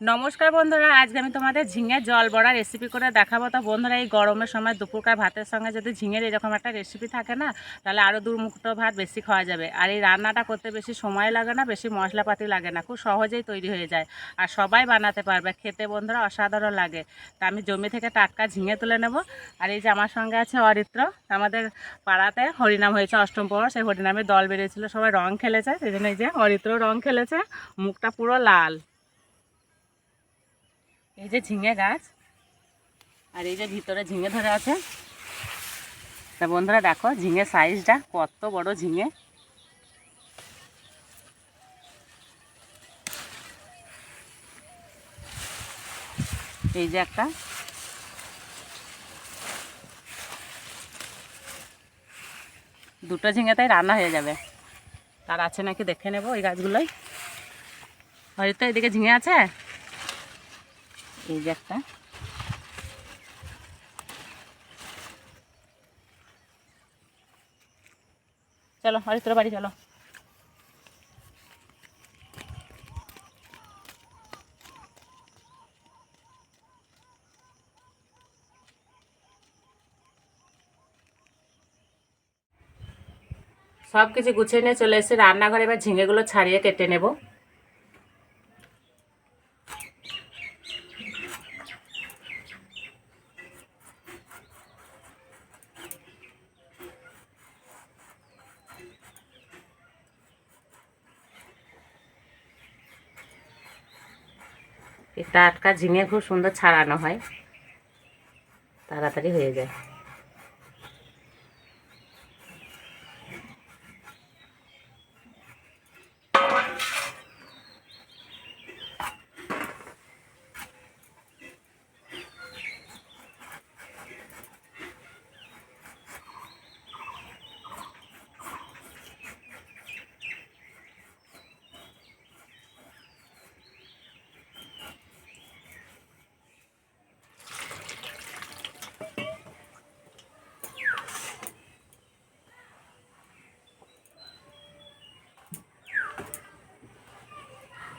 নমস্কার বন্ধুরা, আজকে আমি তোমাদের ঝিঙের জল বড়া রেসিপি করে দেখাবো। তো বন্ধুরা, এই গরমের সময় দুপুরকার ভাতের সঙ্গে যদি ঝিঙের এরকম একটা রেসিপি থাকে না, তাহলে আরও দুর্মুখটো ভাত বেশি খাওয়া যাবে। আর এই রান্নাটা করতে বেশি সময় লাগে না, বেশি মশলাপাতি লাগে না, খুব সহজেই তৈরি হয়ে যায়। আর সবাই বানাতে পারবে, খেতে বন্ধুরা অসাধারণ লাগে। তা আমি জমি থেকে টাটকা ঝিঙে তুলে নেব। আর এই যে আমার সঙ্গে আছে অরিত্র, আমাদের পাড়াতে হরিনাম হয়েছে অষ্টম পর সেই হরিনামে দল বেরিয়েছিল, সবাই রং খেলেছে, সেই জন্য এই যে অরিত্র রং খেলেছে, মুখটা পুরো লাল। এই যে ঝিঙে গাছ। আর এই যে ভিতরে ঝিঙে ধরে আছে। তা বন্ধুরা দেখো ঝিঙে সাইজটা কত বড় ঝিঙে। এই যে একটা। দুটো ঝিঙেতেই রান্না হয়ে যাবে। তার আছে নাকি দেখে নেব ওই গাছগুলোই। হয়তো এদিকে ঝিঙে আছে? এই যে একটা। চলো বাড়ি চলো। সব কিছু গুছিয়ে নিয়ে চলে এসে রান্নাঘরে এবার ঝিঙেগুলো ছাড়িয়ে কেটে নেব। এই টাটকা ঝিঙে খুব সুন্দর ছাড়ানো হয়। তাড়াতাড়ি হয়ে যায়।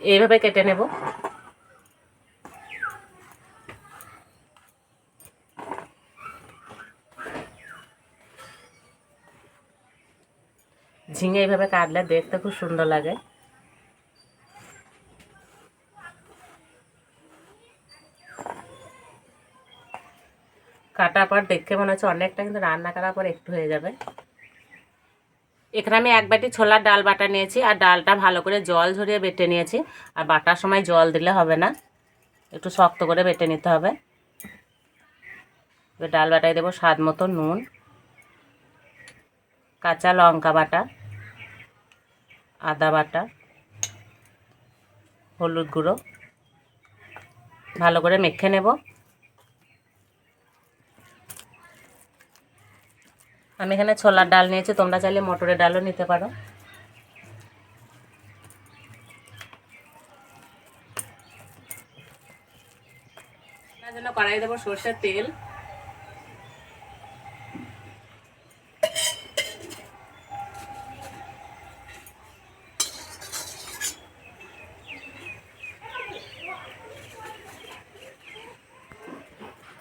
এইভাবে কেটে নেব। ঝিঙে এইভাবে কাটলে দেখতে খুব সুন্দর লাগে। কাটার পর দেখে মনে হচ্ছে অনেকটা কিন্তু রান্না করার পর একটু হয়ে যাবে। এখানে আমি এক বাটি ছোলার ডাল বাটা নিয়েছি, আর ডালটা ভালো করে জল ঝরিয়ে বেটে নিয়েছি। আর বাটার সময় জল দিলে হবে না, একটু শক্ত করে বেটে নিতে হবে। এবার ডাল বাটায় দেবো স্বাদ মতো নুন, কাঁচা লঙ্কা বাটা, আদা বাটা, হলুদ গুঁড়ো। ভালো করে মেখে নেব। আমি এখানে ছোলার ডাল নিয়েছি, তোমরা চাইলে মটরের ডালও নিতে পারো। জন্য কড়াই দেবো সর্ষের তেল।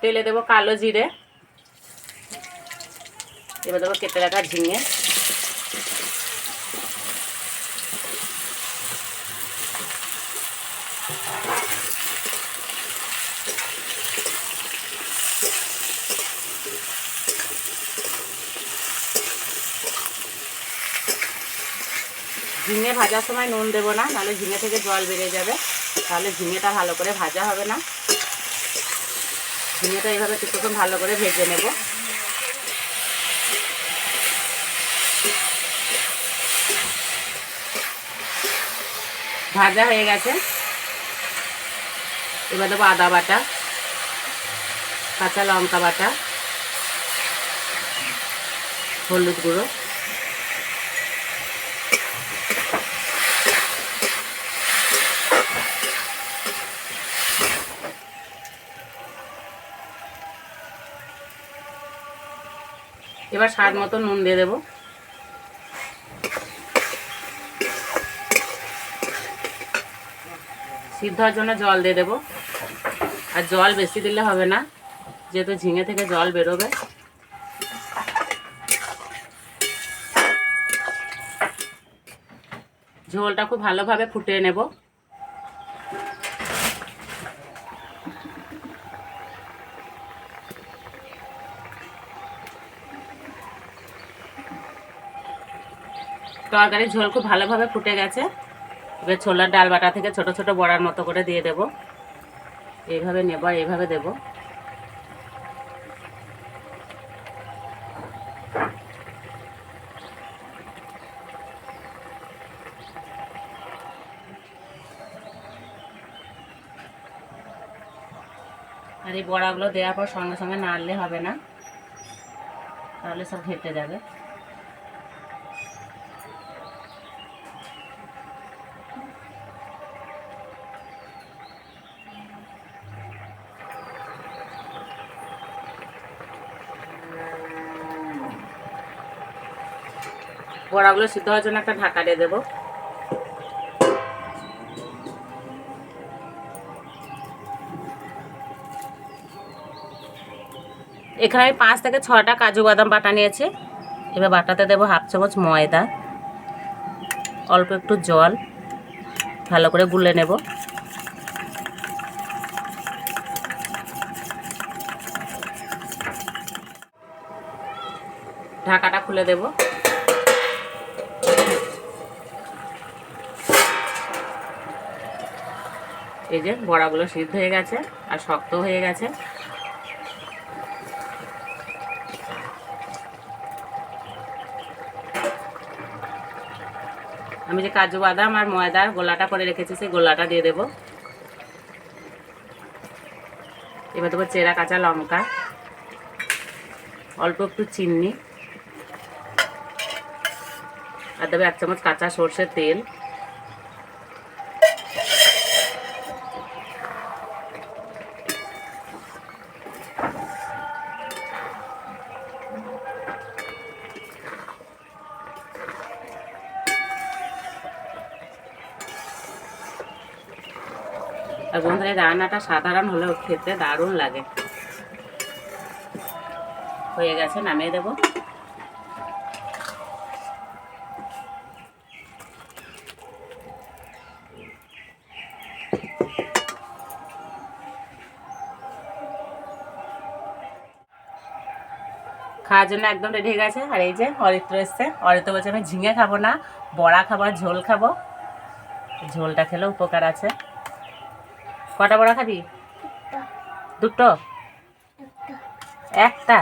তেলে দেবো কালো জিরে। এবার দেবো কেটে রাখা ঝিঙে। ঝিঙে ভাজার সময় নুন দেবো না, নাহলে ঝিঙে থেকে জল বেরিয়ে যাবে। তাহলে ঝিঙেটা ভালো করে ভাজা হবে না। ঝিঙেটা এইভাবে কিছুক্ষণ ভালো করে ভেজে নেব। ভাজা হয়ে গেছে। এবার দেবো আদা বাটা, কাঁচা লঙ্কা বাটা, হলুদ গুঁড়ো। এবার স্বাদ মতো নুন দিয়ে দেবো। সিদ্ধ হওয়ার জন্য জল দিয়ে দেবো। আর জল বেশি দিলে হবে না, যেহেতু ঝিঙে থেকে জল বেরোবে। ঝোলটা খুব ভালোভাবে ফুটিয়ে নেব। তরকারির ঝোল খুব ভালোভাবে ফুটে গেছে। এবার ছোলার ডাল বাটা থেকে ছোট ছোট বড়ার মতো করে দিয়ে দেব। এইভাবে নেব এইভাবে দেব। আর এই বড়াগুলো দেওয়ার পর সঙ্গে সঙ্গে নাড়লে হবে না। তাহলে সব ঘেটে যাবে। বড়াগুলো সিদ্ধ হওয়ার জন্য একটা ঢাকা দিয়ে দেবো। এখানে আমি পাঁচ থেকে ছটা কাজু বাদাম বাটা নিয়েছি। এবার বাটাতে দেবো হাফ চামচ ময়দা, অল্প একটু জল, ভালো করে গুলে নেব। ঢাকাটা খুলে দেব। এই যে বড়াগুলো সিদ্ধ হয়ে গেছে আর শক্ত হয়ে গেছে। আমি যে কাজু বাদাম আর ময়দার গোলাটা করে রেখেছি, সেই গোলাটা দিয়ে দেব। এবার দেবো চেরা কাঁচা লঙ্কা, অল্প একটু চিনি, আর দেবে এক চামচ কাঁচা সর্ষের তেল। বন্ধুরা রান্নাটা সাধারণ হলেও খেতে দারুণ লাগে। হয়ে গেছে, নামিয়ে দেবো। খাওয়ার জন্য একদম রেডি হয়ে গেছে। আর এই যে অরিত্র এসছে। অরিত্র বলছে, আমি ঝিঙে খাব না, বড়া খাব ঝোল খাব। ঝোলটা খেলে উপকার আছে। কটা বড়া খাবি? দুটো? একটা।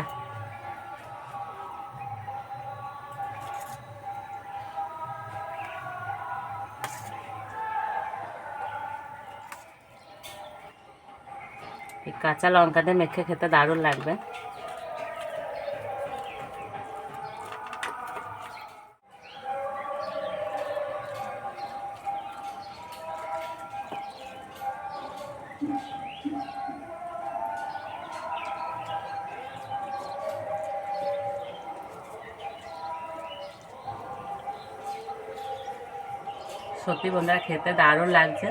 কাঁচা লঙ্কা দিয়ে মেখে খেতে দারুণ লাগবে। সত্যি বন্ধুরা খেতে দারুণ লাগছে।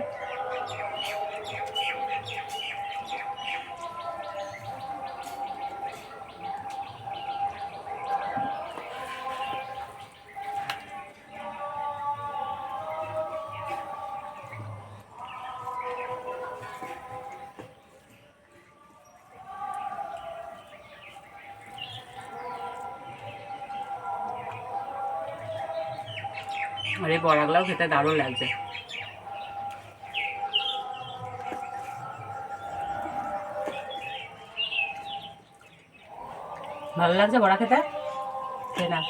আর এই বরাগলাও খেতে দারুণ লাগছে। ভালো লাগছে বড়া খেতে? না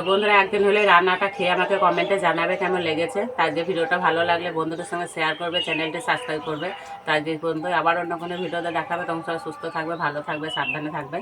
তো বন্ধুরা, একদিন হলে রান্নাটা খেয়ে আমাকে কমেন্টে জানাবে কেমন লেগেছে। তার যে ভিডিওটা ভালো লাগলে বন্ধুদের সঙ্গে শেয়ার করবে চ্যানেলটি সাবস্ক্রাইব করবে। তার যে বন্ধু আবার অন্য কোনো ভিডিওতে দেখাবে। তখন সবাই সুস্থ থাকবে, ভালো থাকবে, সাবধানে থাকবে।